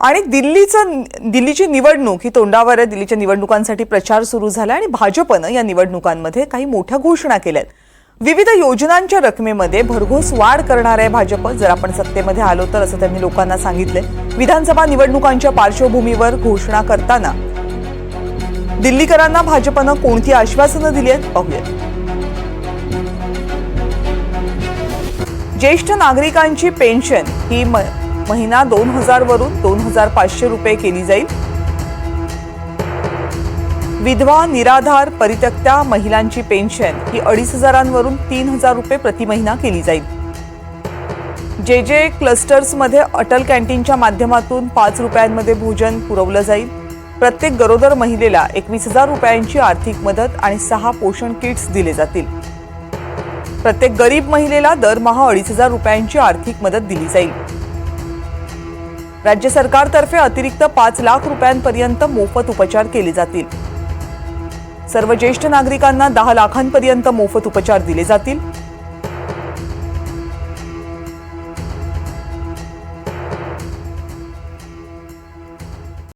आणि दिल्लीचं दिल्लीची निवडणूक ही तोंडावर आहे दिल्लीच्या निवडणुकांसाठी प्रचार सुरू झाला आणि भाजपनं या निवडणुकांमध्ये काही मोठ्या घोषणा केल्या आहेत. विविध योजनांच्या रकमेमध्ये भरघोस वाढ करणार आहे भाजप. जर आपण सत्तेमध्ये आलो तर असं त्यांनी लोकांना सांगितलंय. विधानसभा निवडणुकांच्या पार्श्वभूमीवर घोषणा करताना दिल्लीकरांना भाजपनं कोणती आश्वासनं दिली आहेत? पाहूयात ज्येष्ठ नागरिकांची पेन्शन ही म- महिना दोन हजार वरून दोन हजार पाचशे रुपये केली जाईल. विधवा निराधार परित्यक्त्या महिलांची पेन्शन ही अडीच हजारांवरून तीन हजार रुपये प्रति महिना केली जाईल. जे जे क्लस्टर्समध्ये अटल कॅन्टीनच्या माध्यमातून पाच रुपयांमध्ये भोजन पुरवलं जाईल. प्रत्येक गरोदर महिलेला एकवीस हजार रुपयांची आर्थिक मदत आणि सहा पोषण किट्स दिले जातील. प्रत्येक गरीब महिलेला दरमहा अडीच हजार रुपयांची आर्थिक मदत दिली जाईल. राज्य सरकारतर्फे अतिरिक्त पाच लाख रुपयांपर्यंत मोफत उपचार केले जातील. सर्व ज्येष्ठ नागरिकांना दहा लाखांपर्यंत मोफत उपचार दिले जातील.